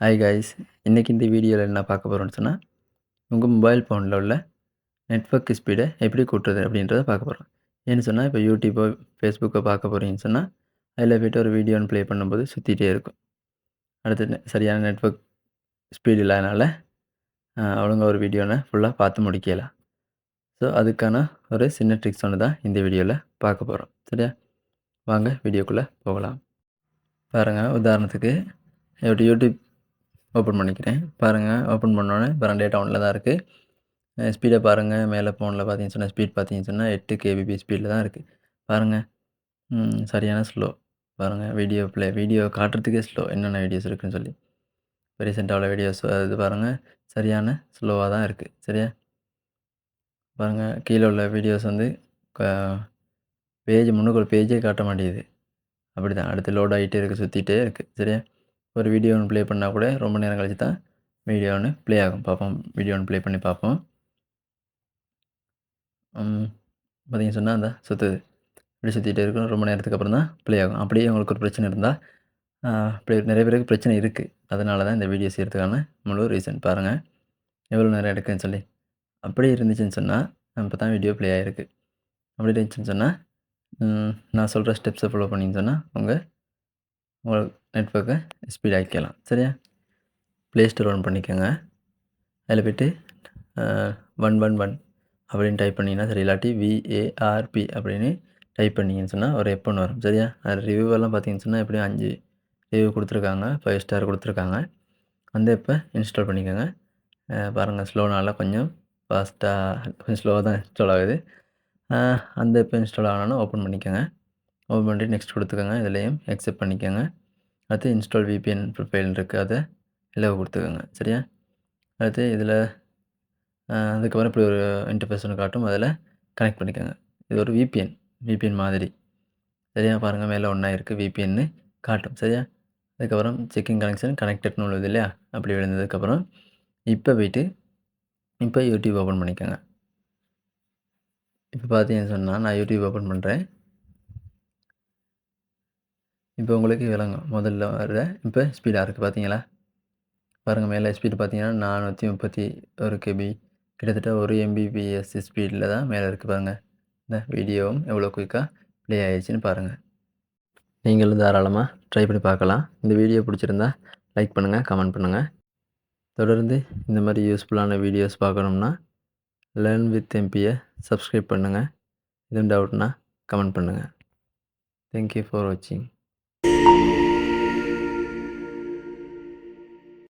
Hi guys இன்றைக்கி இந்த வீடியோவில் என்ன பார்க்க போகிறோம்னு சொன்னால் உங்கள் மொபைல் ஃபோனில் உள்ள நெட்ஒர்க் ஸ்பீடை எப்படி கூட்டுறது அப்படின்றத பார்க்க போகிறோம் ஏன்னு சொன்னால் இப்போ யூடியூப்போ ஃபேஸ்புக்கோ பார்க்க போகிறீங்கன்னு சொன்னால் அதில் போய்ட்டு ஒரு வீடியோன்னு ப்ளே பண்ணும்போது சுற்றிட்டே இருக்கும். அடுத்து நெ- சரியான நெட்வொர்க் ஸ்பீடு இல்லாதனால ஒழுங்காக ஒரு வீடியோனை ஃபுல்லாக பார்த்து முடிக்கலாம் ஸோ அதுக்கான ஒரு சின்ன ட்ரிக்ஸ் ஒன்று தான் இந்த வீடியோவில் பார்க்க போகிறோம் சரியா? வாங்க வீடியோக்குள்ளே போகலாம். பாருங்கள் உதாரணத்துக்கு எப்படி யூடியூப் ஓப்பன் பண்ணிக்கிறேன். பாருங்கள் ஓப்பன் பண்ணோன்னே பாருங்கள் டேட்டா ஒன்றில் தான் இருக்குது ஸ்பீடை பாருங்கள் மேலே ஃபோனில் பார்த்தீங்கன்னு சொன்னால் ஸ்பீட் பார்த்தீங்கன்னு சொன்னால் எட்டு கேபிபி ஸ்பீடில் தான் இருக்குது பாருங்கள் சரியான ஸ்லோ பாருங்கள் வீடியோ ப்ளே வீடியோ காட்டுறதுக்கே ஸ்லோ என்னென்ன வீடியோஸ் இருக்குன்னு சொல்லி. இப்போ ரீசெண்டாக உள்ள வீடியோஸ் அது பாருங்கள் சரியான ஸ்லோவாக தான் இருக்குது சரியா? பாருங்கள் கீழே உள்ள வீடியோஸ் வந்து பேஜ் முன்னுக்கு ஒரு பேஜே காட்ட மாட்டேங்குது. அப்படி தான் அடுத்து லோட் ஆகிட்டே இருக்குது சுற்றிட்டே இருக்குது சரியா ஒரு வீடியோ ஒன்று ப்ளே பண்ணால் கூட ரொம்ப நேரம் கழிச்சு தான் வீடியோ ஒன்று ப்ளே ஆகும். பார்ப்போம். வீடியோ ஒன்று ப்ளே பண்ணி பார்ப்போம். பார்த்தீங்க சொன்னால் அந்த சுற்றுது இப்படி சுற்றிட்டே இருக்கும். ரொம்ப நேரத்துக்கு அப்புறம் தான் ப்ளே ஆகும். அப்படியே உங்களுக்கு ஒரு பிரச்சனை இருந்தால் ப்ளே நிறைய பேருக்கு பிரச்சனை இருக்குது அதனால தான் இந்த வீடியோ செய்கிறதுக்கான முழு ரீசன் பாருங்கள் எவ்வளோ நேரம் எடுக்குன்னு சொல்லி. அப்படியே இருந்துச்சுன்னு சொன்னால் இப்போ தான் வீடியோ ப்ளே ஆகிருக்கு அப்படி இருந்துச்சுன்னு சொன்னால் நான் சொல்கிற ஸ்டெப்ஸை ஃபாலோ பண்ணின்னு சொன்னால் உங்கள் உங்கள் நெட்ஒர்க்கை ஸ்பீட் ஆக்கிக்கலாம். சரியா? ப்ளே ஸ்டோர் பண்ணிக்கோங்க. அதில் போய்ட்டு ஒன் ஒன் ஒன் அப்படின்னு டைப் பண்ணிங்கன்னா சரி இல்லாட்டி விஏஆர்பி அப்படின்னு டைப் பண்ணிங்கன்னு சொன்னால் ஒரு எப்போன்னு வரும். சரியா? அது ரிவ்யூ எல்லாம் பார்த்தீங்கன்னு சொன்னால் எப்படியும் அஞ்சு ரிவ்யூ கொடுத்துருக்காங்க ஃபைவ் ஸ்டார் கொடுத்துருக்காங்க. அந்த இப்போ இன்ஸ்டால் பண்ணிக்கோங்க. பாருங்கள் ஸ்லோனால கொஞ்சம் ஃபாஸ்ட்டாக கொஞ்சம் ஸ்லோவாக தான் இன்ஸ்டால் ஆகுது. அந்த இப்போ இன்ஸ்டால் ஆனாலும் ஓப்பன் பண்ணிக்கோங்க. ஓப்பன் பண்ணிட்டு நெக்ஸ்ட் கொடுத்துக்கோங்க. இதுலேயும் அக்செப்ட் பண்ணிக்கோங்க. அடுத்து இன்ஸ்டால் விபிஎன் ப்ரொஃபைல் இருக்குது அதை இல்லை கொடுத்துக்கோங்க. சரியா? அடுத்து இதில் அதுக்கப்புறம் இப்படி ஒரு இன்டர்ஃபேஸ் ஒன்று காட்டும். அதில் கனெக்ட் பண்ணிக்கோங்க. இது ஒரு விபிஎன் விபிஎன் மாதிரி. சரியா? பாருங்கள் மேலே ஒன்றா இருக்குது விபிஎன்னு காட்டும். சரியா? அதுக்கப்புறம் செக்கிங் கனெக்ஷன் கனெக்டட்னு உள்ளது இல்லையா? அப்படி விழுந்ததுக்கப்புறம் இப்போ போயிட்டு இப்போ யூடியூப் ஓப்பன் பண்ணிக்கோங்க. இப்போ பார்த்தீங்கன்னு சொன்னால் நான் யூடியூப் ஓப்பன் பண்ணுறேன். இப்போ உங்களுக்கு விளங்கும். முதல்ல வர இப்போ ஸ்பீடாக இருக்குது பார்த்தீங்களா? பாருங்கள் மேலே ஸ்பீடு பார்த்தீங்கன்னா நானூற்றி முப்பத்தி ஒரு கேபி கிட்டத்தட்ட ஒரு எம்பிபிஎஸ் ஸ்பீடில் தான் மேலே இருக்குது பாருங்கள் இந்த வீடியோவும் எவ்வளோ குயிக்காக ப்ளே ஆகிடுச்சின்னு பாருங்கள் நீங்களும் தாராளமாக ட்ரை பண்ணி பார்க்கலாம். இந்த வீடியோ பிடிச்சிருந்தா லைக் பண்ணுங்கள் கமெண்ட் பண்ணுங்கள் தொடர்ந்து இந்த மாதிரி யூஸ்ஃபுல்லான வீடியோஸ் பார்க்கணும்னா லேர்ன் வித் எம்பியை சப்ஸ்கிரைப் பண்ணுங்கள் எதுவும் டவுட்னா கமெண்ட் பண்ணுங்கள் தேங்க்யூ ஃபார் வாட்சிங்